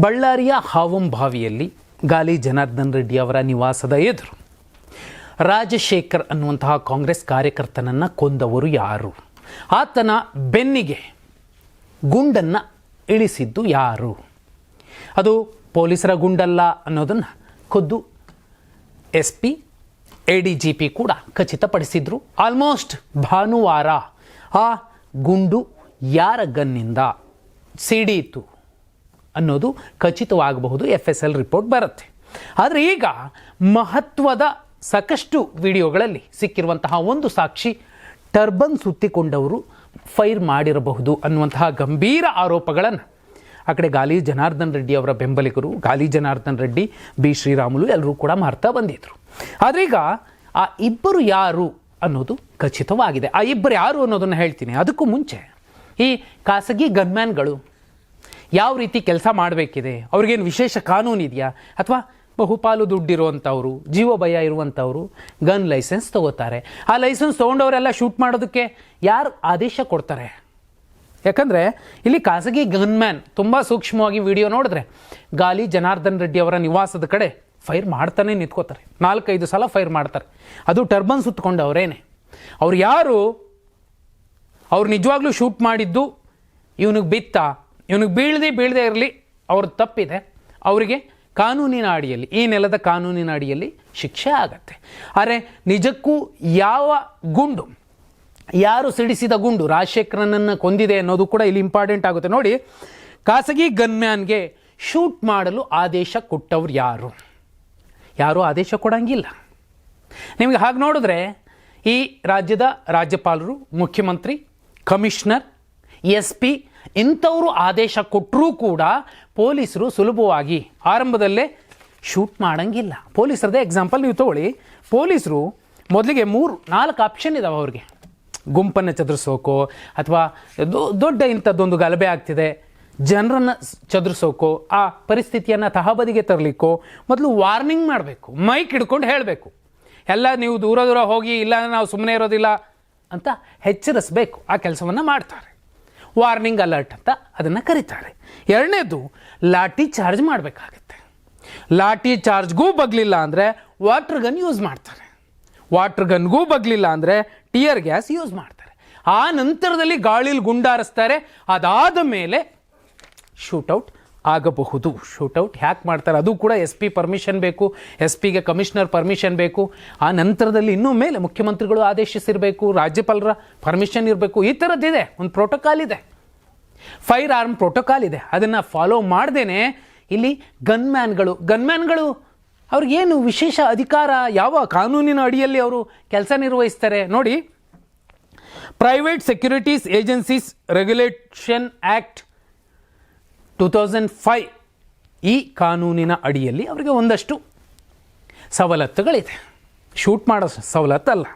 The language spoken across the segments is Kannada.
ಬಳ್ಳಾರಿಯ ಹಾವಂಭಾವಿಯಲ್ಲಿ ಗಾಲಿ ಜನಾರ್ದನ್ ರೆಡ್ಡಿ ಅವರ ನಿವಾಸದ ಎದುರು ರಾಜಶೇಖರ್ ಅನ್ನುವಂತಹ ಕಾಂಗ್ರೆಸ್ ಕಾರ್ಯಕರ್ತನನ್ನು ಕೊಂದವರು ಯಾರು? ಆತನ ಬೆನ್ನಿಗೆ ಗುಂಡನ್ನು ಇಳಿಸಿದ್ದು ಯಾರು? ಅದು ಪೊಲೀಸರ ಗುಂಡಲ್ಲ ಅನ್ನೋದನ್ನು ಖುದ್ದು S P A D G P ಕೂಡ ಖಚಿತಪಡಿಸಿದ್ರು. ಆಲ್ಮೋಸ್ಟ್ ಭಾನುವಾರ ಆ ಗುಂಡು ಯಾರ ಗನ್ನಿಂದ ಸಿಡೀತು ಅನ್ನೋದು ಖಚಿತವಾಗಬಹುದು ಎಫ್ ಎಸ್ ಎಲ್ ರಿಪೋರ್ಟ್ ಬರುತ್ತೆ. ಆದರೆ ಈಗ ಮಹತ್ವದ ಸಾಕಷ್ಟು ವಿಡಿಯೋಗಳಲ್ಲಿ ಸಿಕ್ಕಿರುವಂತಹ ಒಂದು ಸಾಕ್ಷಿ ಟರ್ಬನ್ ಸುತ್ತಿಕೊಂಡವರು ಫೈರ್ ಮಾಡಿರಬಹುದು ಅನ್ನುವಂತಹ ಗಂಭೀರ ಆರೋಪಗಳನ್ನು ಆ ಕಡೆ ಗಾಲಿ ಜನಾರ್ದನ್ ರೆಡ್ಡಿ ಅವರ ಬೆಂಬಲಿಗರು, ಗಾಲಿ ಜನಾರ್ದನ್ ರೆಡ್ಡಿ, ಬಿ ಶ್ರೀರಾಮುಲು ಎಲ್ಲರೂ ಕೂಡ ಮಾಡ್ತಾ ಬಂದಿದ್ರು. ಆದರೆ ಈಗ ಆ ಇಬ್ಬರು ಯಾರು ಅನ್ನೋದು ಖಚಿತವಾಗಿದೆ. ಆ ಇಬ್ಬರು ಯಾರು ಅನ್ನೋದನ್ನು ಹೇಳ್ತೀನಿ. ಅದಕ್ಕೂ ಮುಂಚೆ ಈ ಖಾಸಗಿ ಗನ್ಮ್ಯಾನ್ಗಳು ಯಾವ ರೀತಿ ಕೆಲಸ ಮಾಡಬೇಕಿದೆ? ಅವ್ರಿಗೇನು ವಿಶೇಷ ಕಾನೂನು ಇದೆಯಾ? ಅಥವಾ ಬಹುಪಾಲು ದುಡ್ಡಿರುವಂಥವ್ರು, ಜೀವ ಭಯ ಇರುವಂಥವ್ರು ಗನ್ ಲೈಸೆನ್ಸ್ ತಗೋತಾರೆ. ಆ ಲೈಸೆನ್ಸ್ ತೊಗೊಂಡವರೆಲ್ಲ ಶೂಟ್ ಮಾಡೋದಕ್ಕೆ ಯಾರು ಆದೇಶ ಕೊಡ್ತಾರೆ? ಯಾಕಂದರೆ ಇಲ್ಲಿ ಖಾಸಗಿ ಗನ್ಮ್ಯಾನ್ ತುಂಬ ಸೂಕ್ಷ್ಮವಾಗಿ ವಿಡಿಯೋ ನೋಡಿದ್ರೆ ಗಾಲಿ ಜನಾರ್ದನ್ ರೆಡ್ಡಿ ಅವರ ನಿವಾಸದ ಕಡೆ ಫೈರ್ ಮಾಡ್ತಾನೆ ನಿಂತ್ಕೋತಾರೆ. ನಾಲ್ಕೈದು ಸಲ ಫೈರ್ ಮಾಡ್ತಾರೆ. ಅದು ಟರ್ಬನ್ ಸುತ್ತಕೊಂಡವರೇನೆ ಅವ್ರು ಯಾರು? ಅವ್ರು ನಿಜವಾಗ್ಲೂ ಶೂಟ್ ಮಾಡಿದ್ದು ಇವನಿಗೆ ಬಿತ್ತ? ಇವನಿಗೆ ಬೀಳದೆ ಬೀಳದೆ ಇರಲಿ, ಅವ್ರ ತಪ್ಪಿದೆ. ಅವರಿಗೆ ಕಾನೂನಿನ ಅಡಿಯಲ್ಲಿ, ಈ ನೆಲದ ಕಾನೂನಿನ ಅಡಿಯಲ್ಲಿ ಶಿಕ್ಷೆ ಆಗತ್ತೆ. ಆದರೆ ನಿಜಕ್ಕೂ ಯಾವ ಗುಂಡು, ಯಾರು ಸಿಡಿಸಿದ ಗುಂಡು, ರಾಜಶೇಖರನನ್ನು ಕೊಂದಿದೆ ಅನ್ನೋದು ಕೂಡ ಇಲ್ಲಿ ಇಂಪಾರ್ಟೆಂಟ್ ಆಗುತ್ತೆ. ನೋಡಿ, ಖಾಸಗಿ ಗನ್ಮ್ಯಾನ್ಗೆ ಶೂಟ್ ಮಾಡಲು ಆದೇಶ ಕೊಟ್ಟವ್ರು ಯಾರು? ಯಾರೂ ಆದೇಶ ಕೊಡಂಗಿಲ್ಲ. ನಿಮಗೆ ಹಾಗೆ ನೋಡಿದ್ರೆ, ಈ ರಾಜ್ಯದ ರಾಜ್ಯಪಾಲರು, ಮುಖ್ಯಮಂತ್ರಿ, ಕಮಿಷನರ್ ಎಸ್ ಪಿ ಇಂಥವರು ಆದೇಶ ಕೊಟ್ಟರೂ ಕೂಡ ಪೊಲೀಸರು ಸುಲಭವಾಗಿ ಆರಂಭದಲ್ಲೇ ಶೂಟ್ ಮಾಡಂಗಿಲ್ಲ. ಪೊಲೀಸರದೇ ಎಕ್ಸಾಂಪಲ್ ನೀವು ತಗೊಳ್ಳಿ. ಪೊಲೀಸರು ಮೊದಲಿಗೆ ಮೂರು, ನಾಲ್ಕು ಆಪ್ಷನ್ ಇದಾವೆ ಅವ್ರಿಗೆ. ಗುಂಪನ್ನು ಚದುರಿಸೋಕೋ ಅಥವಾ ದೊಡ್ಡ ಇಂಥದ್ದೊಂದು ಗಲಭೆ ಆಗ್ತಿದೆ. ಜನರನ್ನು ಚದುರಿಸೋಕೋ, ಆ ಪರಿಸ್ಥಿತಿಯನ್ನು ತಹಬದಿಗೆ ತರಲಿಕ್ಕೋ ಮೊದಲು ವಾರ್ನಿಂಗ್ ಮಾಡಬೇಕು ಮೈಕ್ ಹಿಡ್ಕೊಂಡು ಹೇಳಬೇಕು. ಎಲ್ಲ ನೀವು ದೂರ ದೂರ ಹೋಗಿ, ಇಲ್ಲ, ನಾವು ಸುಮ್ಮನೆ ಇರೋದಿಲ್ಲ ಅಂತ ಎಚ್ಚರಿಸಬೇಕು ಆ ಕೆಲಸವನ್ನು ಮಾಡ್ತಾರೆ. ವಾರ್ನಿಂಗ್ ಅಲರ್ಟ್ ಅಂತ ಅದನ್ನು ಕರೀತಾರೆ. ಎರಡನೇದು ಲಾಠಿ ಚಾರ್ಜ್ ಮಾಡಬೇಕಾಗತ್ತೆ. ಲಾಠಿ ಚಾರ್ಜ್ಗೂ ಬಗ್ಲಿಲ್ಲ ಅಂದರೆ ವಾಟರ್ ಗನ್ ಯೂಸ್ ಮಾಡ್ತಾರೆ. ವಾಟರ್ ಗನ್ಗೂ ಬಗ್ಲಿಲ್ಲ ಅಂದರೆ ಟಿಯರ್ ಗ್ಯಾಸ್ ಯೂಸ್ ಮಾಡ್ತಾರೆ. ಆ ನಂತರದಲ್ಲಿ ಗಾಳಿಲಿ ಗುಂಡಾರಿಸ್ತಾರೆ. ಅದಾದ ಮೇಲೆ ಶೂಟೌಟ್ ಆಗಬಹುದು. ಶೂಟೌಟ್ ಹ್ಯಾಕ್ ಮಾಡ್ತಾರೆ. ಅದು ಕೂಡ ಎಸ್ ಪಿ ಪರ್ಮಿಷನ್ ಬೇಕು. ಎಸ್ ಪಿಗೆ ಕಮಿಷನರ್ ಪರ್ಮಿಷನ್ ಬೇಕು. ಆ ನಂತರದಲ್ಲಿ ಇನ್ನೂ ಮೇಲೆ ಮುಖ್ಯಮಂತ್ರಿಗಳು ಆದೇಶಿಸಿರಬೇಕು. ರಾಜ್ಯಪಾಲರ ಪರ್ಮಿಷನ್ ಇರಬೇಕು. ಈ ಥರದ್ದಿದೆ ಒಂದು ಪ್ರೋಟೋಕಾಲ್ ಇದೆ. ಫೈರ್ ಆರ್ಮ್ ಪ್ರೋಟೋಕಾಲ್ ಇದೆ. ಅದನ್ನು ಫಾಲೋ ಮಾಡ್ದೇನೆ ಇಲ್ಲಿ ಗನ್ಮ್ಯಾನ್ಗಳು ಗನ್ಮ್ಯಾನ್ಗಳು ಅವ್ರಿಗೇನು ವಿಶೇಷ ಅಧಿಕಾರ? ಯಾವ ಕಾನೂನಿನ ಅಡಿಯಲ್ಲಿ ಅವರು ಕೆಲಸ ನಿರ್ವಹಿಸ್ತಾರೆ? ನೋಡಿ. Private securities agencies regulation act two thousand five ಈ ಕಾನೂನಿನ ಅಡಿಯಲ್ಲಿ ಅವರಿಗೆ ಒಂದಷ್ಟು ಸವಲತ್ತುಗಳಿದೆ. ಶೂಟ್ ಮಾಡೋ ಸವಲತ್ತಲ್ಲ.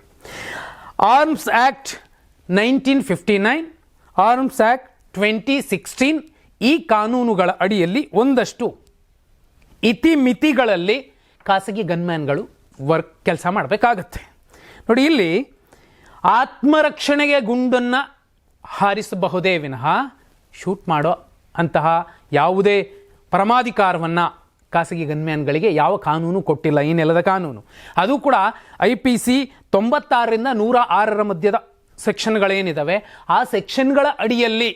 Arms act nineteen fifty nine arms act twenty sixteen ಈ ಕಾನೂನುಗಳ ಅಡಿಯಲ್ಲಿ ಒಂದಷ್ಟು ಇತಿಮಿತಿಗಳಲ್ಲಿ ಖಾಸಗಿ ಗನ್ಮ್ಯಾನ್ಗಳು ವರ್ಕ್ ಕೆಲಸ ಮಾಡಬೇಕಾಗತ್ತೆ. ನೋಡಿ ಇಲ್ಲಿ ಆತ್ಮರಕ್ಷಣೆಗೆ ಗುಂಡನ್ನು ಹಾರಿಸಬಹುದೇ ವಿನಃ ಶೂಟ್ ಮಾಡೋ ಅಂತಹ ಯಾವುದೇ ಪರಮಾಧಿಕಾರವನ್ನು ಖಾಸಗಿ ಗನ್ಮ್ಯಾನ್ಗಳಿಗೆ ಯಾವ ಕಾನೂನು ಕೊಟ್ಟಿಲ್ಲ ಈ ನೆಲದ ಕಾನೂನು. ಅದು ಕೂಡ ಐ ಪಿ ಸಿ ತೊಂಬತ್ತಾರರಿಂದ ನೂರ ಆರರ ಮಧ್ಯದ ಸೆಕ್ಷನ್ಗಳೇನಿದ್ದಾವೆ ಆ ಸೆಕ್ಷನ್ಗಳ ಅಡಿಯಲ್ಲಿ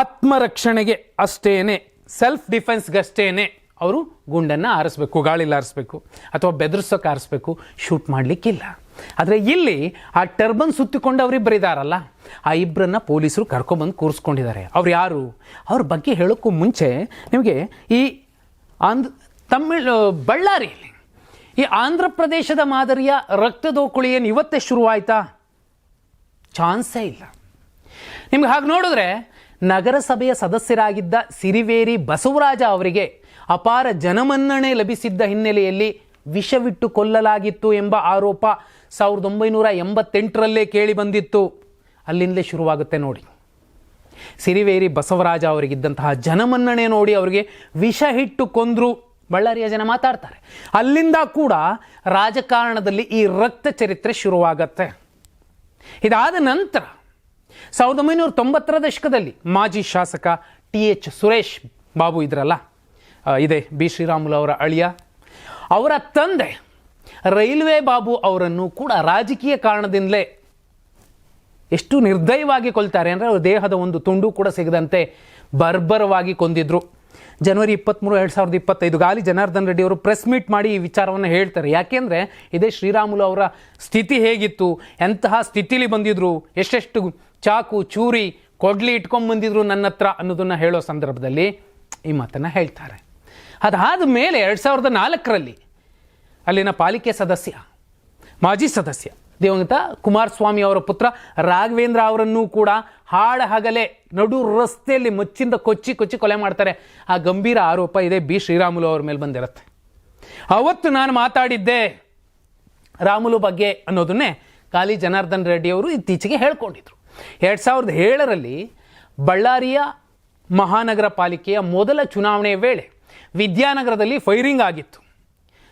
ಆತ್ಮರಕ್ಷಣೆಗೆ ಅಷ್ಟೇನೆ ಸೆಲ್ಫ್ ಡಿಫೆನ್ಸ್ಗಷ್ಟೇನೆ ಅವರು ಗುಂಡನ್ನು ಆರಿಸ್ಬೇಕು ಗಾಳಿಲಿ ಆರಿಸ್ಬೇಕು ಅಥವಾ ಬೆದರ್ಸೋಕೆ ಆರಿಸ್ಬೇಕು ಶೂಟ್ ಮಾಡಲಿಕ್ಕಿಲ್ಲ. ಆದರೆ ಇಲ್ಲಿ ಆ ಟರ್ಬನ್ ಸುತ್ತಿಕೊಂಡವರಿಬ್ಬರು ಇದ್ದಾರಲ್ಲ ಆ ಇಬ್ಬರನ್ನ ಪೊಲೀಸರು ಕರ್ಕೊಂಬಂದು ಕೂರಿಸ್ಕೊಂಡಿದ್ದಾರೆ. ಅವ್ರು ಯಾರು? ಅವ್ರ ಬಗ್ಗೆ ಹೇಳೋಕ್ಕೂ ಮುಂಚೆ ನಿಮಗೆ ಈ ಆಂಧ್ರ, ತಮಿಳು ಬಳ್ಳಾರಿಯಲ್ಲಿ ಈ ಆಂಧ್ರ ಪ್ರದೇಶದ ಮಾದರಿಯ ರಕ್ತದೋಕುಳಿ ಏನು ಇವತ್ತೇ ಶುರುವಾಯ್ತಾ? ಚಾನ್ಸೇ ಇಲ್ಲ. ನಿಮ್ಗೆ ಹಾಗೆ ನೋಡಿದ್ರೆ ನಗರಸಭೆಯ ಸದಸ್ಯರಾಗಿದ್ದ ಸಿರಿವೇರಿ ಬಸವರಾಜ ಅವರಿಗೆ ಅಪಾರ ಜನಮನ್ನಣೆ ಲಭಿಸಿದ್ದ ಹಿನ್ನೆಲೆಯಲ್ಲಿ ವಿಷವಿಟ್ಟು ಕೊಲ್ಲಲಾಗಿತ್ತು ಎಂಬ ಆರೋಪ ಸಾವಿರದ ಒಂಬೈನೂರ ಎಂಬತ್ತೆಂಟರಲ್ಲೇ ಕೇಳಿ ಬಂದಿತ್ತು. ಅಲ್ಲಿಂದಲೇ ಶುರುವಾಗುತ್ತೆ ನೋಡಿ. ಸಿರಿವೇರಿ ಬಸವರಾಜ ಅವರಿಗಿದ್ದಂತಹ ಜನಮನ್ನಣೆ ನೋಡಿ ಅವರಿಗೆ ವಿಷ ಹಿಟ್ಟು ಕೊಂದ್ರು. ಬಳ್ಳಾರಿಯ ಜನ ಮಾತಾಡ್ತಾರೆ. ಅಲ್ಲಿಂದ ಕೂಡ ರಾಜಕಾರಣದಲ್ಲಿ ಈ ರಕ್ತ ಚರಿತ್ರೆ ಶುರುವಾಗತ್ತೆ. ಇದಾದ ನಂತರ ಸಾವಿರದ ಒಂಬೈನೂರ ತೊಂಬತ್ತರ ದಶಕದಲ್ಲಿ ಮಾಜಿ ಶಾಸಕ ಟಿ ಎಚ್ ಸುರೇಶ್ ಬಾಬು ಇದ್ರಲ್ಲ ಇದೆ ಬಿ ಶ್ರೀರಾಮುಲು ಅವರ ಅಳಿಯ. ಅವರ ತಂದೆ ರೈಲ್ವೆ ಬಾಬು ಅವರನ್ನು ಕೂಡ ರಾಜಕೀಯ ಕಾರಣದಿಂದಲೇ ಎಷ್ಟು ನಿರ್ದಯವಾಗಿ ಕೊಲ್ತಾರೆ ಅಂದರೆ ಅವರ ದೇಹದ ಒಂದು ತುಂಡು ಕೂಡ ಸಿಗದಂತೆ ಬರ್ಬರವಾಗಿ ಕೊಂದಿದ್ರು. ಜನವರಿ ಇಪ್ಪತ್ತ್ಮೂರು ಎರಡು ಸಾವಿರದ ಇಪ್ಪತ್ತೈದು ಗಾಲಿ ಜನಾರ್ದನ್ ರೆಡ್ಡಿ ಅವರು ಪ್ರೆಸ್ ಮೀಟ್ ಮಾಡಿ ಈ ವಿಚಾರವನ್ನು ಹೇಳ್ತಾರೆ. ಯಾಕೆಂದರೆ ಇದೇ ಶ್ರೀರಾಮುಲು ಅವರ ಸ್ಥಿತಿ ಹೇಗಿತ್ತು? ಎಂತಹ ಸ್ಥಿತಿಲಿ ಬಂದಿದ್ರು? ಎಷ್ಟೆಷ್ಟು ಚಾಕು, ಚೂರಿ, ಕೊಡ್ಲಿ ಇಟ್ಕೊಂಡು ಬಂದಿದ್ರು ನನ್ನ ಹತ್ರ ಅನ್ನೋದನ್ನು ಹೇಳೋ ಸಂದರ್ಭದಲ್ಲಿ ಈ ಮಾತನ್ನು ಹೇಳ್ತಾರೆ. ಅದಾದ ಮೇಲೆ ಎರಡು ಸಾವಿರದ ನಾಲ್ಕರಲ್ಲಿ ಅಲ್ಲಿನ ಪಾಲಿಕೆ ಸದಸ್ಯ, ಮಾಜಿ ಸದಸ್ಯ ದಿವಂಗತ ಕುಮಾರಸ್ವಾಮಿ ಅವರ ಪುತ್ರ ರಾಘವೇಂದ್ರ ಅವರನ್ನೂ ಕೂಡ ಹಾಡ ಹಗಲೇ ನಡು ರಸ್ತೆಯಲ್ಲಿ ಮಚ್ಚಿಂದ ಕೊಚ್ಚಿ ಕೊಚ್ಚಿ ಕೊಲೆ ಮಾಡ್ತಾರೆ. ಆ ಗಂಭೀರ ಆರೋಪ ಇದೆ. ಬಿ. ಶ್ರೀರಾಮುಲು ಅವ್ರ ಮೇಲೆ ಬಂದಿರುತ್ತೆ. ಅವತ್ತು ನಾನು ಮಾತಾಡಿದ್ದೆ ರಾಮುಲು ಬಗ್ಗೆ ಅನ್ನೋದನ್ನೇ ಖಾಲಿ ಜನಾರ್ದನ್ ರೆಡ್ಡಿ ಅವರು ಇತ್ತೀಚೆಗೆ ಹೇಳ್ಕೊಂಡಿದ್ರು. ಎರಡು ಸಾವಿರದ ಏಳರಲ್ಲಿ ಬಳ್ಳಾರಿಯ ಮಹಾನಗರ ಪಾಲಿಕೆಯ ಮೊದಲ ಚುನಾವಣೆಯ ವೇಳೆ ವಿದ್ಯಾನಗರದಲ್ಲಿ ಫೈರಿಂಗ್ ಆಗಿತ್ತು.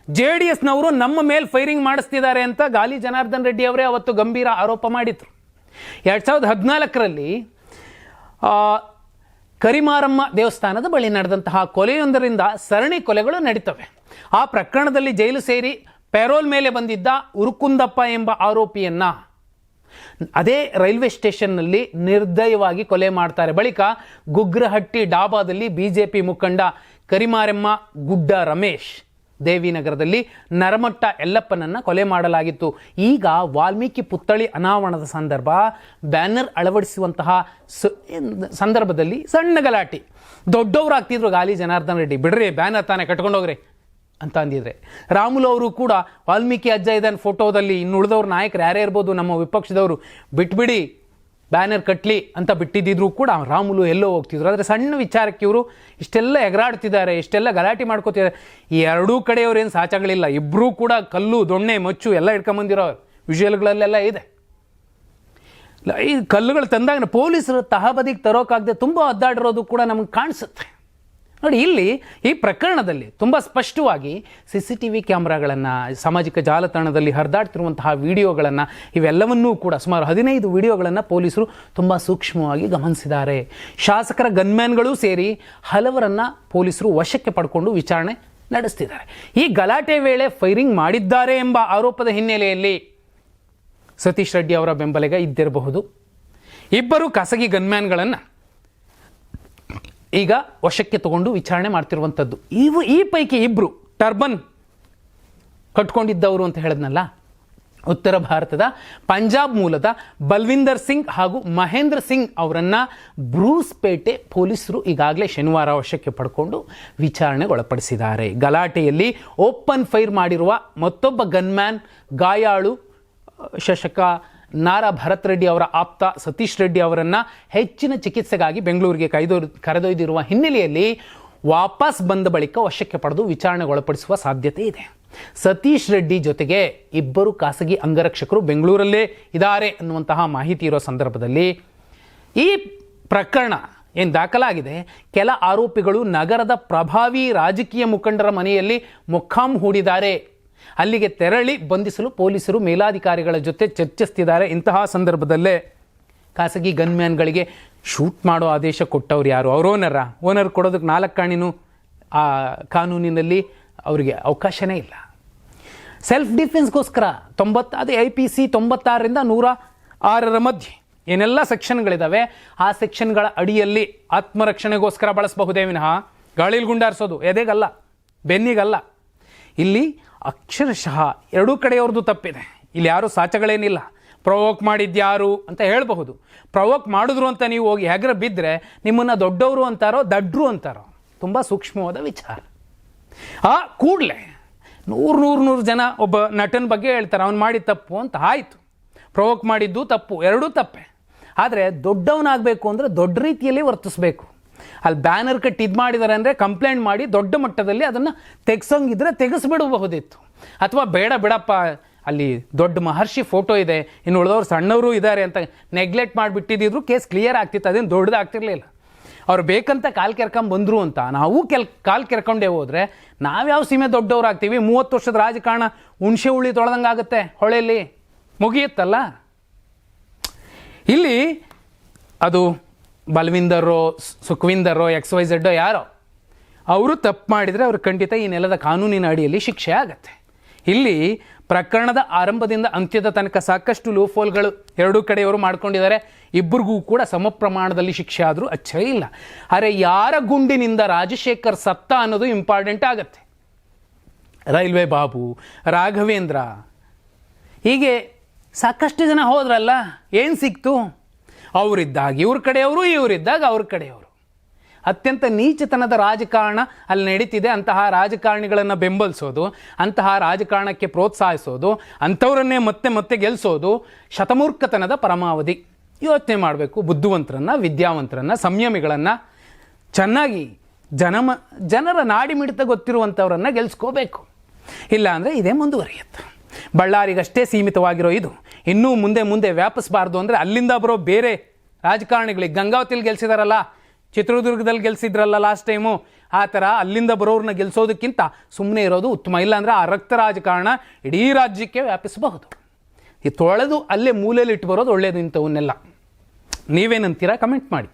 ಜೆ ಡಿ ಎಸ್ನವರು ನಮ್ಮ ಮೇಲೆ ಫೈರಿಂಗ್ ಮಾಡಿಸ್ತಿದ್ದಾರೆ ಅಂತ ಗಾಲಿ ಜನಾರ್ದನ್ ರೆಡ್ಡಿ ಅವರೇ ಅವತ್ತು ಗಂಭೀರ ಆರೋಪ ಮಾಡಿದ್ರು. ಎರಡು ಸಾವಿರದ ಹದಿನಾಲ್ಕರಲ್ಲಿ ಕರಿಮಾರಮ್ಮ ದೇವಸ್ಥಾನದ ಬಳಿ ನಡೆದಂತಹ ಕೊಲೆಯೊಂದರಿಂದ ಸರಣಿ ಕೊಲೆಗಳು ನಡೀತವೆ. ಆ ಪ್ರಕರಣದಲ್ಲಿ ಜೈಲು ಸೇರಿ ಪ್ಯಾರೋಲ್ ಮೇಲೆ ಬಂದಿದ್ದ ಉರುಕುಂದಪ್ಪ ಎಂಬ ಆರೋಪಿಯನ್ನ ಅದೇ ರೈಲ್ವೆ ಸ್ಟೇಷನ್ನಲ್ಲಿ ನಿರ್ದಯವಾಗಿ ಕೊಲೆ ಮಾಡ್ತಾರೆ. ಬಳಿಕ ಗುಗ್ರಹಟ್ಟಿ ಡಾಬಾದಲ್ಲಿ ಬಿಜೆಪಿ ಮುಖಂಡ ಕರಿಮಾರೆಮ್ಮ, ಗುಡ್ಡ ರಮೇಶ್ ದೇವಿನಗರದಲ್ಲಿ ನರಮಟ್ಟ ಎಲ್ಲಪ್ಪನನ್ನು ಕೊಲೆ ಮಾಡಲಾಗಿತ್ತು. ಈಗ ವಾಲ್ಮೀಕಿ ಪುತ್ಥಳಿ ಅನಾವರಣದ ಸಂದರ್ಭ, ಬ್ಯಾನರ್ ಅಳವಡಿಸುವಂತಹ ಸಂದರ್ಭದಲ್ಲಿ ಸಣ್ಣ ಗಲಾಟೆ. ದೊಡ್ಡವರಾಗ್ತಿದ್ರು ಗಾಲಿ ಜನಾರ್ದನ್ ರೆಡ್ಡಿ. ಬಿಡ್ರಿ, ಬ್ಯಾನರ್ ತಾನೇ ಕಟ್ಕೊಂಡೋಗ್ರಿ. ಅಂತ ಅಂದಿದ್ರೆ. ರಾಮುಲು ಅವರು ಕೂಡ ವಾಲ್ಮೀಕಿ ಅಜ್ಜ ಇದ್ದಾನೆ ಫೋಟೋದಲ್ಲಿ ಇನ್ನು ಉಳಿದವ್ರ ನಾಯಕರು ಯಾರೇ ಇರ್ಬೋದು ನಮ್ಮ ವಿಪಕ್ಷದವರು ಬಿಟ್ಬಿಡಿ, ಬ್ಯಾನರ್ ಕಟ್ಲಿ ಅಂತ ಬಿಟ್ಟಿದ್ದಿದ್ರು ಕೂಡ ರಾಮುಲು ಎಲ್ಲೋ ಹೋಗ್ತಿದ್ರು. ಆದರೆ ಸಣ್ಣ ವಿಚಾರಕ್ಕೆ ಇವರು ಇಷ್ಟೆಲ್ಲ ಎಗರಾಡ್ತಿದ್ದಾರೆ, ಇಷ್ಟೆಲ್ಲ ಗಲಾಟೆ ಮಾಡ್ಕೋತಿದ್ದಾರೆ. ಈ ಎರಡೂ ಕಡೆಯವ್ರೇನು ಸಾಚಗಳಿಲ್ಲ. ಇಬ್ಬರೂ ಕೂಡ ಕಲ್ಲು, ದೊಣ್ಣೆ, ಮಚ್ಚು ಎಲ್ಲ ಇಟ್ಕೊಂಬಂದಿರೋ ವಿಷಯಗಳಲ್ಲೆಲ್ಲ ಇದೆ. ಈ ಕಲ್ಲುಗಳು ತಂದಾಗ ಪೊಲೀಸರು ತಹಬದಿಗೆ ತರೋಕ್ಕಾಗದೆ ತುಂಬ ಅದ್ದಾಡಿರೋದು ಕೂಡ ನಮಗೆ ಕಾಣಿಸುತ್ತೆ. ನೋಡಿ, ಇಲ್ಲಿ ಈ ಪ್ರಕರಣದಲ್ಲಿ ತುಂಬ ಸ್ಪಷ್ಟವಾಗಿ ಸಿ ಸಿ ಟಿ ವಿ ಕ್ಯಾಮ್ರಾಗಳನ್ನು, ಸಾಮಾಜಿಕ ಜಾಲತಾಣದಲ್ಲಿ ಹರಿದಾಡ್ತಿರುವಂತಹ ವಿಡಿಯೋಗಳನ್ನು, ಇವೆಲ್ಲವನ್ನೂ ಕೂಡ ಸುಮಾರು ಹದಿನೈದು ವಿಡಿಯೋಗಳನ್ನು ಪೊಲೀಸರು ತುಂಬ ಸೂಕ್ಷ್ಮವಾಗಿ ಗಮನಿಸಿದ್ದಾರೆ. ಶಾಸಕರ ಗನ್ಮ್ಯಾನ್ಗಳೂ ಸೇರಿ ಹಲವರನ್ನು ಪೊಲೀಸರು ವಶಕ್ಕೆ ಪಡ್ಕೊಂಡು ವಿಚಾರಣೆ ನಡೆಸ್ತಿದ್ದಾರೆ. ಈ ಗಲಾಟೆ ವೇಳೆ ಫೈರಿಂಗ್ ಮಾಡಿದ್ದಾರೆ ಎಂಬ ಆರೋಪದ ಹಿನ್ನೆಲೆಯಲ್ಲಿ ಸತೀಶ್ ರೆಡ್ಡಿ ಅವರ ಬೆಂಬಲಿಗ ಇದ್ದಿರಬಹುದು. ಇಬ್ಬರು ಖಾಸಗಿ ಗನ್ಮ್ಯಾನ್ಗಳನ್ನು ಈಗ ವಶಕ್ಕೆ ತಗೊಂಡು ವಿಚಾರಣೆ ಮಾಡ್ತಿರುವಂಥದ್ದು. ಇವು ಈ ಪೈಕಿ ಇಬ್ಬರು ಟರ್ಬನ್ ಕಟ್ಕೊಂಡಿದ್ದವರು ಅಂತ ಹೇಳಿದ್ನಲ್ಲ? ಉತ್ತರ ಭಾರತದ ಪಂಜಾಬ್ ಮೂಲದ ಬಲ್ವಿಂದರ್ ಸಿಂಗ್ ಹಾಗೂ ಮಹೇಂದ್ರ ಸಿಂಗ್ ಅವರನ್ನ ಬ್ರೂಸ್ಪೇಟೆ ಪೊಲೀಸರು ಈಗಾಗಲೇ ಶನಿವಾರ ವಶಕ್ಕೆ ಪಡ್ಕೊಂಡು ವಿಚಾರಣೆಗೆ ಒಳಪಡಿಸಿದ್ದಾರೆ ಗಲಾಟೆಯಲ್ಲಿ ಓಪನ್ ಫೈರ್ ಮಾಡಿರುವ ಮತ್ತೊಬ್ಬ ಗನ್ಮ್ಯಾನ್, ಗಾಯಾಳು ಶಾಸಕ ನಾರಾ ಭರತ್ ರೆಡ್ಡಿ ಅವರ ಆಪ್ತ ಸತೀಶ್ ರೆಡ್ಡಿ ಅವರನ್ನ ಹೆಚ್ಚಿನ ಚಿಕಿತ್ಸೆಗಾಗಿ ಬೆಂಗಳೂರಿಗೆ ಕೈದೊಯ್ ಕರೆದೊಯ್ದಿರುವ ಹಿನ್ನೆಲೆಯಲ್ಲಿ ವಾಪಸ್ ಬಂದ ಬಳಿಕ ವಶಕ್ಕೆ ಪಡೆದು ವಿಚಾರಣೆಗೊಳಪಡಿಸುವ ಸಾಧ್ಯತೆ ಇದೆ. ಸತೀಶ್ ರೆಡ್ಡಿ ಜೊತೆಗೆ ಇಬ್ಬರು ಖಾಸಗಿ ಅಂಗರಕ್ಷಕರು ಬೆಂಗಳೂರಲ್ಲೇ ಇದ್ದಾರೆ ಅನ್ನುವಂತಹ ಮಾಹಿತಿ ಇರೋ ಸಂದರ್ಭದಲ್ಲಿ ಈ ಪ್ರಕರಣ ಏನು ದಾಖಲಾಗಿದೆ? ಕೆಲ ಆರೋಪಿಗಳು ನಗರದ ಪ್ರಭಾವಿ ರಾಜಕೀಯ ಮುಖಂಡರ ಮನೆಯಲ್ಲಿ ಮುಖಾಂ ಹೂಡಿದ್ದಾರೆ ಅಲ್ಲಿಗೆ ತೆರಳಿ ಬಂಧಿಸಲು ಪೊಲೀಸರು ಮೇಲಾಧಿಕಾರಿಗಳ ಜೊತೆ ಚರ್ಚಿಸ್ತಿದ್ದಾರೆ. ಇಂತಹ ಸಂದರ್ಭದಲ್ಲೇ ಖಾಸಗಿ ಗನ್ಮ್ಯಾನ್ಗಳಿಗೆ ಶೂಟ್ ಮಾಡೋ ಆದೇಶ ಕೊಟ್ಟವ್ರು ಯಾರು? ಅವ್ರ ಓನರ ಓನರ್ ಕೊಡೋದಕ್ಕೆ ನಾಲ್ಕು ಕಾಣಿನೂ ಆ ಕಾನೂನಿನಲ್ಲಿ ಅವರಿಗೆ ಅವಕಾಶನೇ ಇಲ್ಲ. ಸೆಲ್ಫ್ ಡಿಫೆನ್ಸ್ಗೋಸ್ಕರ ತೊಂಬತ್ತು, ಅದೇ ಐ ಪಿ ಸಿ ತೊಂಬತ್ತಾರರಿಂದ ನೂರ ಆರರ ಮಧ್ಯೆ ಏನೆಲ್ಲ ಸೆಕ್ಷನ್ಗಳಿದ್ದಾವೆ ಆ ಸೆಕ್ಷನ್ಗಳ ಅಡಿಯಲ್ಲಿ ಆತ್ಮರಕ್ಷಣೆಗೋಸ್ಕರ ಬಳಸಬಹುದೇ ವಿನಃ? ಗಾಳಿಲಿ ಗುಂಡಾರಿಸೋದು, ಎದೆಗಲ್ಲ, ಬೆನ್ನಿಗಲ್ಲ. ಇಲ್ಲಿ ಅಕ್ಷರಶಃ ಎರಡೂ ಕಡೆಯವ್ರದ್ದು ತಪ್ಪಿದೆ. ಇಲ್ಲಿ ಯಾರು ಸಾಚಗಳೇನಿಲ್ಲ. ಪ್ರವೋಕ್ ಮಾಡಿದ್ಯಾರು ಅಂತ ಹೇಳಬಹುದು. ಪ್ರವೋಕ್ ಮಾಡಿದ್ರು ಅಂತ ನೀವು ಹೋಗಿ ಹೆಗರ ಬಿದ್ದರೆ ನಿಮ್ಮನ್ನು ದೊಡ್ಡವರು ಅಂತಾರೋ, ದಡ್ರು ಅಂತಾರೋ, ತುಂಬ ಸೂಕ್ಷ್ಮವಾದ ವಿಚಾರ. ಆ ಕೂಡಲೇ ನೂರು ನೂರು ನೂರು ಜನ ಒಬ್ಬ ನಟನ ಬಗ್ಗೆ ಹೇಳ್ತಾರೆ, ಅವ್ನು ಮಾಡಿ ತಪ್ಪು ಅಂತ ಆಯಿತು. ಪ್ರವೋಕ್ ಮಾಡಿದ್ದು ತಪ್ಪು, ಎರಡೂ ತಪ್ಪೆ. ಆದರೆ ದೊಡ್ಡವನಾಗಬೇಕು ಅಂದರೆ ದೊಡ್ಡ ರೀತಿಯಲ್ಲಿ ವರ್ತಿಸಬೇಕು. ಅಲ್ಲಿ ಬ್ಯಾನರ್ ಕಟ್ಟಿ ಇದು ಮಾಡಿದ್ದಾರೆ ಅಂದರೆ ಕಂಪ್ಲೇಂಟ್ ಮಾಡಿ ದೊಡ್ಡ ಮಟ್ಟದಲ್ಲಿ ಅದನ್ನು ತೆಗ್ಸಂಗಿದ್ರೆ ತೆಗೆಸ್ಬಿಡಬಹುದಿತ್ತು. ಅಥವಾ ಬೇಡ ಬಿಡಪ್ಪ, ಅಲ್ಲಿ ದೊಡ್ಡ ಮಹರ್ಷಿ ಫೋಟೋ ಇದೆ, ಇನ್ನು ಉಳಿದವ್ರು ಸಣ್ಣವರು ಇದ್ದಾರೆ ಅಂತ ನೆಗ್ಲೆಕ್ಟ್ ಮಾಡಿಬಿಟ್ಟಿದ್ದಿದ್ರು ಕೇಸ್ ಕ್ಲಿಯರ್ ಆಗ್ತಿತ್ತು, ಅದೇನು ದೊಡ್ಡದಾಗ್ತಿರ್ಲಿಲ್ಲ. ಅವ್ರು ಬೇಕಂತ ಕಾಲು ಕೆರ್ಕೊಂಡು ಬಂದರು ಅಂತ, ನಾವು ಕೆಲ್, ಕಾಲು ಕೆರ್ಕೊಂಡೇ ಹೋದರೆ ನಾವ್ಯಾವ ಸೀಮೆ ದೊಡ್ಡವ್ರು ಆಗ್ತೀವಿ ಮೂವತ್ತು ವರ್ಷದ ರಾಜಕಾರಣ ಹುಣಸೆ ಹುಳಿ ತೊಳೆದಂಗೆ ಆಗುತ್ತೆ ಹೊಳೆಯಲ್ಲಿ ಮುಗಿಯುತ್ತಲ್ಲ? ಇಲ್ಲಿ ಅದು ಬಲ್ವಿಂದರೋ ಸುಖವಿಂದರೋ ಎಕ್ಸ್ ವೈ ಝೆಡ್ಡೋ ಯಾರೋ, ಅವರು ತಪ್ಪು ಮಾಡಿದರೆ ಅವರು ಖಂಡಿತ ಈ ನೆಲದ ಕಾನೂನಿನ ಅಡಿಯಲ್ಲಿ ಶಿಕ್ಷೆ ಆಗತ್ತೆ. ಇಲ್ಲಿ ಪ್ರಕರಣದ ಆರಂಭದಿಂದ ಅಂತ್ಯದ ತನಕ ಸಾಕಷ್ಟು ಲೂಫೋಲ್ಗಳು ಎರಡೂ ಕಡೆಯವರು ಮಾಡ್ಕೊಂಡಿದ್ದಾರೆ. ಇಬ್ಬರಿಗೂ ಕೂಡ ಸಮ ಪ್ರಮಾಣದಲ್ಲಿ ಶಿಕ್ಷೆ ಆದರೂ ಅಚ್ಚರಿ ಇಲ್ಲ. ಆದರೆ ಯಾರ ಗುಂಡಿನಿಂದ ರಾಜಶೇಖರ್ ಸತ್ತ ಅನ್ನೋದು ಇಂಪಾರ್ಟೆಂಟ್ ಆಗತ್ತೆ. ರೈಲ್ವೆ ಬಾಬು, ರಾಘವೇಂದ್ರ, ಹೀಗೆ ಸಾಕಷ್ಟು ಜನ ಹೋದ್ರಲ್ಲ, ಏನು ಸಿಕ್ತು? ಅವರಿದ್ದಾಗ, ಇವ್ರ ಕಡೆಯವರು, ಇವರಿದ್ದಾಗ ಅವ್ರ ಕಡೆಯವರು. ಅತ್ಯಂತ ನೀಚತನದ ರಾಜಕಾರಣ ಅಲ್ಲಿ ನಡೀತಿದೆ. ಅಂತಹ ರಾಜಕಾರಣಿಗಳನ್ನು ಬೆಂಬಲಿಸೋದು, ಅಂತಹ ರಾಜಕಾರಣಕ್ಕೆ ಪ್ರೋತ್ಸಾಹಿಸೋದು, ಅಂಥವರನ್ನೇ ಮತ್ತೆ ಮತ್ತೆ ಗೆಲ್ಲಿಸೋದು ಶತಮೂರ್ಖತನದ ಪರಮಾವಧಿ. ಯೋಚನೆ ಮಾಡಬೇಕು. ಬುದ್ಧಿವಂತರನ್ನು, ವಿದ್ಯಾವಂತರನ್ನು, ಸಂಯಮಿಗಳನ್ನು ಚೆನ್ನಾಗಿ ಜನಮ, ಜನರ ನಾಡಿ ಮಿಡಿತ ಗೊತ್ತಿರುವಂಥವ್ರನ್ನ ಗೆಲ್ಸ್ಕೋಬೇಕು. ಇಲ್ಲಾಂದರೆ ಇದೇ ಮುಂದುವರಿಯುತ್ತೆ. ಬಳ್ಳಾರಿಗಷ್ಟೇ ಸೀಮಿತವಾಗಿರೋ ಇದು. ಇನ್ನೂ ಮುಂದೆ ಮುಂದೆ ವ್ಯಾಪಿಸಬಾರ್ದು ಅಂದರೆ ಅಲ್ಲಿಂದ ಬರೋ ಬೇರೆ ರಾಜಕಾರಣಿಗಳಿಗೆ. ಗಂಗಾವತಿಲಿ ಗೆಲ್ಸಿದಾರಲ್ಲ, ಚಿತ್ರದುರ್ಗದಲ್ಲಿ ಗೆಲ್ಸಿದ್ರಲ್ಲ ಲಾಸ್ಟ್ ಟೈಮು ಆ ಥರ ಅಲ್ಲಿಂದ ಬರೋರನ್ನ ಗೆಲ್ಸೋದಕ್ಕಿಂತ ಸುಮ್ಮನೆ ಇರೋದು ಉತ್ತಮ. ಇಲ್ಲಾಂದರೆ ಆ ರಕ್ತ ರಾಜಕಾರಣ ಇಡೀ ರಾಜ್ಯಕ್ಕೆ ವ್ಯಾಪಿಸಬಹುದು. ಈ ತೊಳೆದು ಅಲ್ಲೇ ಮೂಲೆಯಲ್ಲಿ ಇಟ್ಟು ಬರೋದು ಒಳ್ಳೆಯದು ಇಂಥವನ್ನೆಲ್ಲ. ನೀವೇನಂತೀರಾ? ಕಮೆಂಟ್ ಮಾಡಿ.